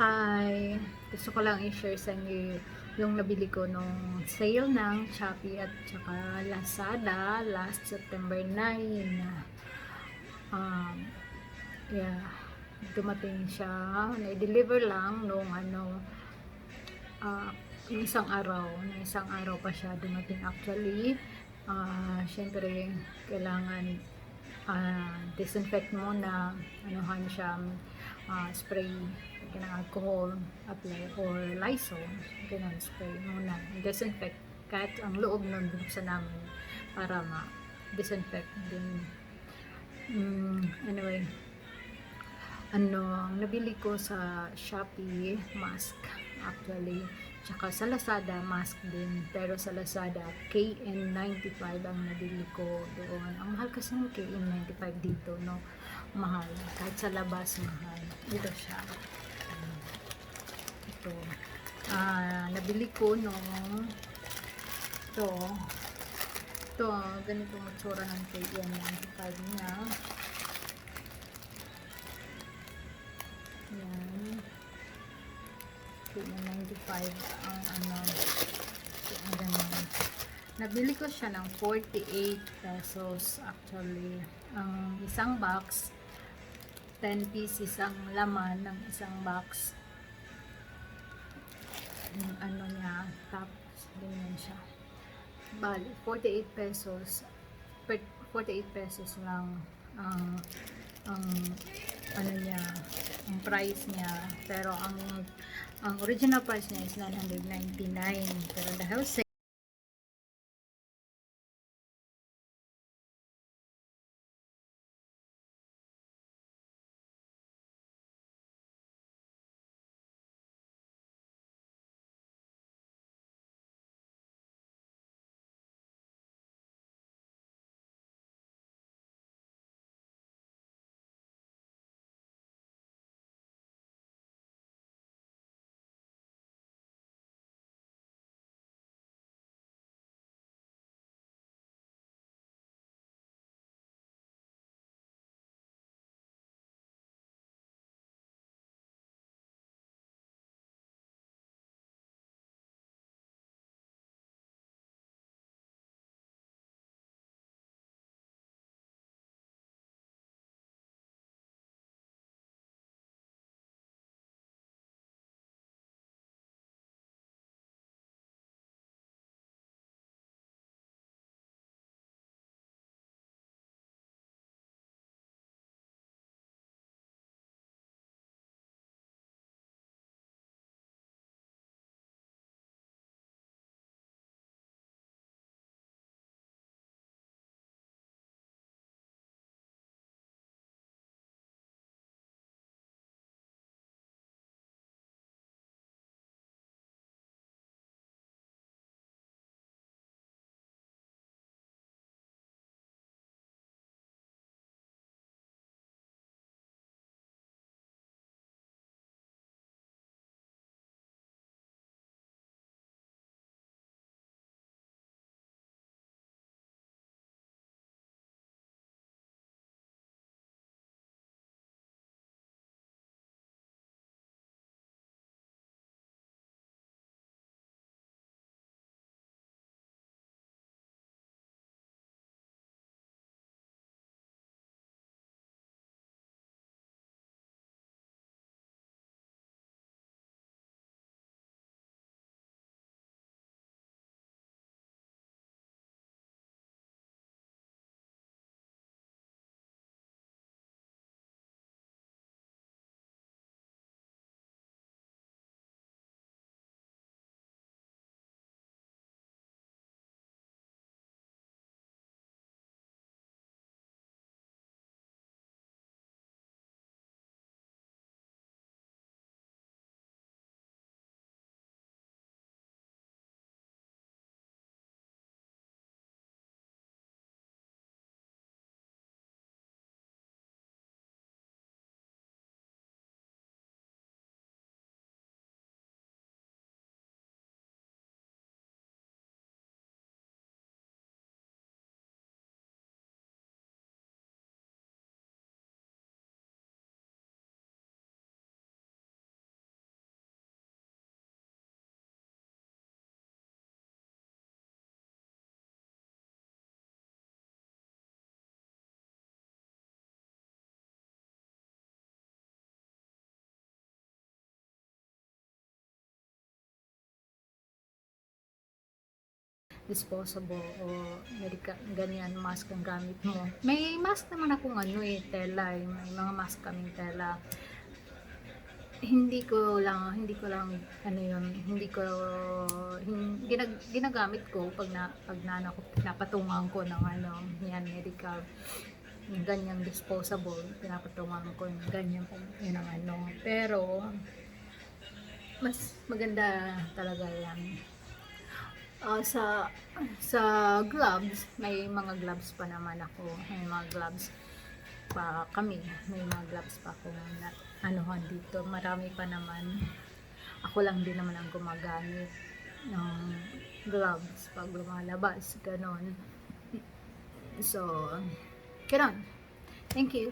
Hi! Gusto ko lang i-share sa inyo yung nabili ko nung sale ng Shopee at saka Lazada last September 9. Um, yeah, dumating siya. Na-deliver lang nung ano, yung isang araw. Na isang araw pa siya dumating actually. Ah, syempre, kailangan ah, disinfect muna. Anuhan siya, ah, spray ng alcohol apply or Lysol ganun spray muna disinfect kahit ang loob nun binuksan namin para ma disinfect din. Mm, anyway ano ang nabili ko sa Shopee mask actually. Tsaka sa Lazada mask din. Pero sa Lazada KN95 ang nabili ko doon. Ang mahal kasi ng KN95 dito no mahal. Kahit sa labas mahal. Ito siya. Ito. Ah nabili ko nung ito. Ito ganito matsura ng KN95 niya. Yan. KN95 ang ano. Ang ganyan. Nabili ko siya ng 48 pesos actually. Ang isang box 10 pieces ang laman ng isang box. Yung ano niya tapos ganyan siya. Bali 48 pesos per 48 pesos lang ang ang ano niya ang price niya. Pero ang ang original price niya is 999 pero dahil disposable o medical, ganyan, mask ang gamit mo. May mask naman akong ano eh, tela eh. May mga mask kaming tela. Hindi ko lang, hindi ko lang, ano yun, hindi ko, hin, ginag, ginagamit ko pag na, pag na, ano, pinapatungan ko ng ano, yan, medical ganyang disposable, pinapatungan ko yung ganyan po, yun ang ano. Pero, mas maganda talaga yan. Ah, sa sa gloves, may mga gloves pa naman ako. May mga gloves pa kami. May mga gloves pa ako na anuhan dito. Marami pa naman. Ako lang din naman ang gumagamit ng gloves pag lumalabas. Ganon. So, ganon. Thank you.